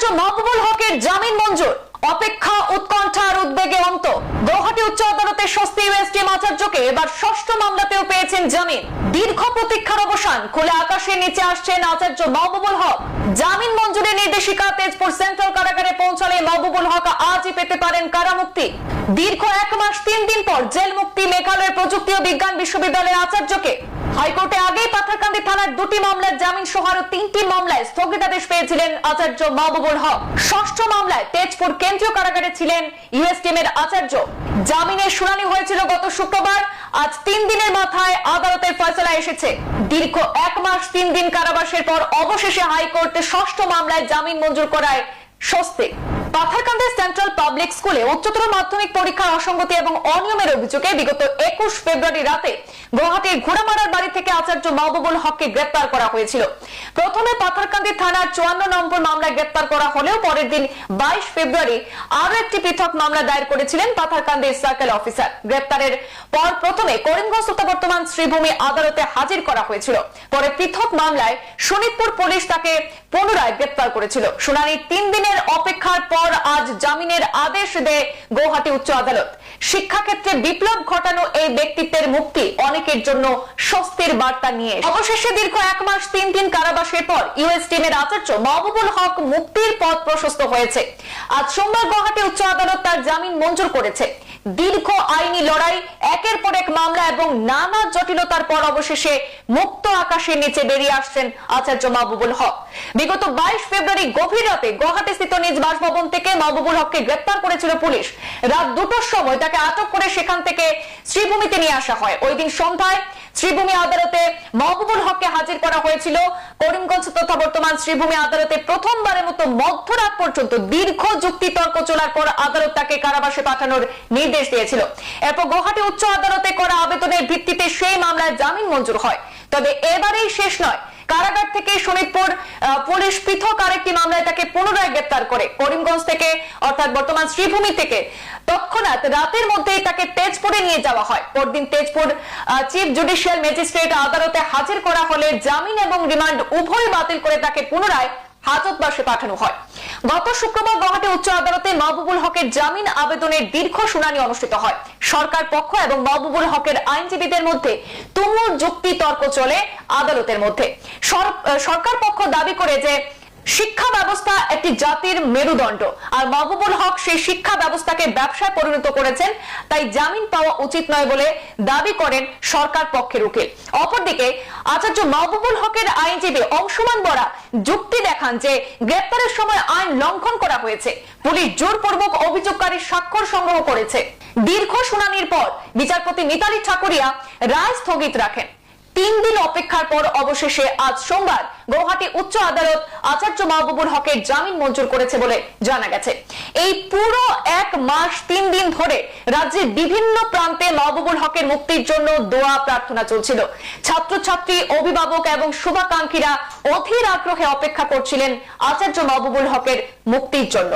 আচার্য মাহবুবুল হকের জামিন মঞ্জুর। অপেক্ষা উৎকণ্ঠা আর উদ্বেগে অন্ত। গৌহাটি উচ্চ আদালতে স্বস্তি ওয়েস্টিম আচার্যকে এবার ষষ্ঠ মামলাতেও পেয়েছেন জামিন। দীর্ঘ প্রতীক্ষার অবসান, খোলা আকাশের নিচে আসছেন আচার্য মাহবুবুল হক। জামিন মঞ্জুরের নির্দেশিকা তেজপুর সেন্ট্রাল কারাগারে মাহবুবুল হক আজই পেতে পারেন কারামুক্তি। দীর্ঘ এক মাস, তিন দিন পর জেল মুক্তি মেঘালয়ের প্রযুক্তি ও বিজ্ঞান বিশ্ববিদ্যালয়ের আচার্যকে। হাইকোর্টে আগেই পাথারকান্দি থানার দুটি মামলার জামিন সহ আরও তিনটি মামলায় স্থগিতাদেশ পেয়েছিলেন আচার্য মাহবুবুল হক। ষষ্ঠ মামলায় তেজপুর কেন্দ্রীয় কারাগারে ছিলেন ইউএসটিএম এর আচার্য। জামিনের শুনানি হয়েছিল গত শুক্রবার। আজ তিন দিনের মাথায় আদালতের ফয়সলা এসেছে। দীর্ঘ এক মাস, তিন দিন কারাবাসের পর অবশেষে হাইকোর্টে ষষ্ঠ মামলায় জামিন মঞ্জুর করায় স্বস্তি। পাথারকান্দি সেন্ট্রাল পাবলিক স্কুলে উচ্চতর মাধ্যমিক পরীক্ষার অসঙ্গতি এবং অনিয়মের অভিযোগে বিগত একুশ ফেব্রুয়ারি রাতে গুয়াহাটির ঘোড়ামারার বাড়ি থেকে আচার্য মাহবুবুল হককে গ্রেপ্তার করা হয়েছিল। প্রথমে পাথারকান্দি থানার চুয়ান্ন নম্বর মামলায় গ্রেপ্তার করা হলেও পরের দিন বাইশ ফেব্রুয়ারি আরও একটি পৃথক মামলা দায়ের করেছিলেন পাথারকান্দি সার্কেল অফিসার। গ্রেপ্তারের পর প্রথমে করিমগঞ্জ বর্তমান শ্রীভূমি আদালতে হাজির করা হয়েছিল। পরে পৃথক মামলায় শোনিতপুর পুলিশ তাকে পুনরায় গ্রেপ্তার করেছিল। শুনানি তিন দিনের অপেক্ষার পর আজ জামিনের আদেশ দেয় গৌহাটি উচ্চ আদালত। শিক্ষাক্ষেত্রে বিপ্লব ঘটানো এই ব্যক্তিত্বের মুক্তি অনেকের জন্য স্বস্তির বার্তা নিয়ে অবশেষে দীর্ঘ এক মাস, তিন দিন কারাবাসের পর ইউএস টিমের আচার্য মাহবুবুল হক মুক্তির পথ প্রশস্ত হয়েছে। আজ সোমবার গৌহাটি উচ্চ আদালত তার জামিন মঞ্জুর করেছে। দীর্ঘ আইনি লড়াই, একের পর এক মামলা এবং নানা জটিলতার পর অবশেষে মুক্ত আকাশের নিচে বেরিয়ে আসছেন আচার্য মাহবুবুল হক। বিগত বাইশ ফেব্রুয়ারি গভীর রাতে গুয়াহাটি স্থিত নিজ বাসভবন থেকে মাহবুবুল হককে গ্রেপ্তার করেছিল পুলিশ। রাত দুটোর সময় তাকে আটক করে সেখান থেকে শ্রীভূমিতে নিয়ে আসা হয়। ওই দিন সন্ধ্যায় শ্রীভূমি আদালতে মাহবুবুল হককে হাজির করা হয়েছিল। করিমগঞ্জ তথা বর্তমান শ্রীভূমি আদালতে প্রথমবারের মতো মধ্যরাত পর্যন্ত দীর্ঘ যুক্তি তর্ক চলার পর আদালত তাকে কারাবাসে পাঠানোর নির্দেশ দিয়েছিল। এরপর গুয়াহাটি উচ্চ আদালতে করা আবেদনের ভিত্তিতে সেই মামলায় জামিন মঞ্জুর হয়। তবে এবারেই শেষ নয়। কারাগার থেকে শোনিতপুর পুলিশ পৃথক আরেকটি মামলায় তাকে পুনরায় গ্রেপ্তার করে। করিমগঞ্জ থেকে, অর্থাৎ বর্তমান শ্রীভূমি থেকে। তৎক্ষণাৎ রাতের মধ্যেই তাকে তেজপুরে নিয়ে যাওয়া হয়। পরদিন তেজপুর চিফ জুডিশিয়াল ম্যাজিস্ট্রেট আদালতে হাজির করা হলে জামিন এবং রিমান্ড উভয় বাতিল করে তাকে পুনরায় হাজতবাসে পাঠানো হয়। গত শুক্রবার গুয়াহাটি উচ্চ আদালতে মাহবুবুল হকের জামিন আবেদনের দীর্ঘ শুনানি অনুষ্ঠিত হয়। সরকার পক্ষ এবং মাহবুবুল হকের আইনজীবীদের মধ্যে তুমুল যুক্তি তর্ক চলে আদালতের মধ্যে। সর- সরকার পক্ষ দাবি করে যে শিক্ষা ব্যবস্থা একটি জাতির মেরুদণ্ড। আর মাহবুবুল হক সেই শিক্ষা ব্যবস্থাকে ব্যবসায় পরিণত করেছেন, তাই জামিন পাওয়া উচিত নয় বলে দাবি করেন সরকার পক্ষের উকিল। অপরদিকে, আচার্য মাহবুবুল হকের আইনজীবী অংশমান বরা যুক্তি দেখান যে গ্রেপ্তারের সময় আইন লঙ্ঘন করা হয়েছে। পুলিশ জোরপূর্বক অভিযোগকারীর স্বাক্ষর সংগ্রহ করেছে। দীর্ঘ শুনানির পর বিচারপতি মিতালি ঠাকুরিয়া রায় স্থগিত রাখেন। তিন দিন অপেক্ষার পর অবশেষে আজ সোমবার গৌহাটি উচ্চ আদালত আচার্য মাহবুবুল হকের জামিন মঞ্জুর করেছে বলে জানা গেছে। এই পুরো এক মাস, তিন দিন ধরে রাজ্যের বিভিন্ন প্রান্তে মাহবুবুল হকের মুক্তির জন্য দোয়া প্রার্থনা চলছিল। ছাত্রছাত্রী, অভিভাবক এবং শুভাকাঙ্ক্ষীরা অধীর আগ্রহে অপেক্ষা করছিলেন আচার্য মাহবুবুল হকের মুক্তির জন্য।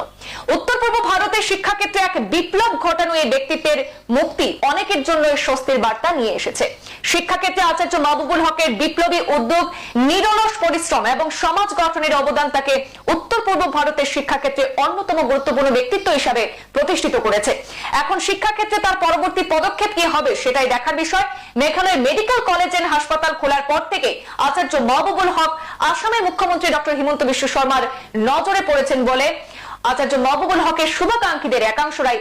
উত্তর পূর্ব ভারতের শিক্ষাক্ষেত্রে এক বিপ্লব ঘটানো এই ব্যক্তিত্বের মুক্তি অনেকের জন্য স্বস্তির বার্তা নিয়ে এসেছে। শিক্ষাক্ষেত্রে আচার্য মাহবুবুল হকের বিপ্লবী উদ্যোগ, নিরলস পরিশ্রম এবং সমাজ গঠনের অবদান তাকে উত্তর পূর্ব ভারতের শিক্ষাক্ষেত্রে অন্যতম গুরুত্বপূর্ণ ব্যক্তিত্ব হিসাবে প্রতিষ্ঠিত করেছে। এখন শিক্ষাক্ষেত্রে তার পরবর্তী পদক্ষেপ কি হবে সেটাই দেখার বিষয়। মেঘালয় মেডিকেল কলেজ এন্ড হাসপাতাল খোলার পর থেকে আচার্য মাহবুবুল হক আসামের মুখ্যমন্ত্রী ডক্টর হিমন্ত বিশ্ব শর্মার নজরে পড়েছেন বলে আচার্য মাহবুবুল হকের শুভাকাঙ্ক্ষীদের একাংশরাই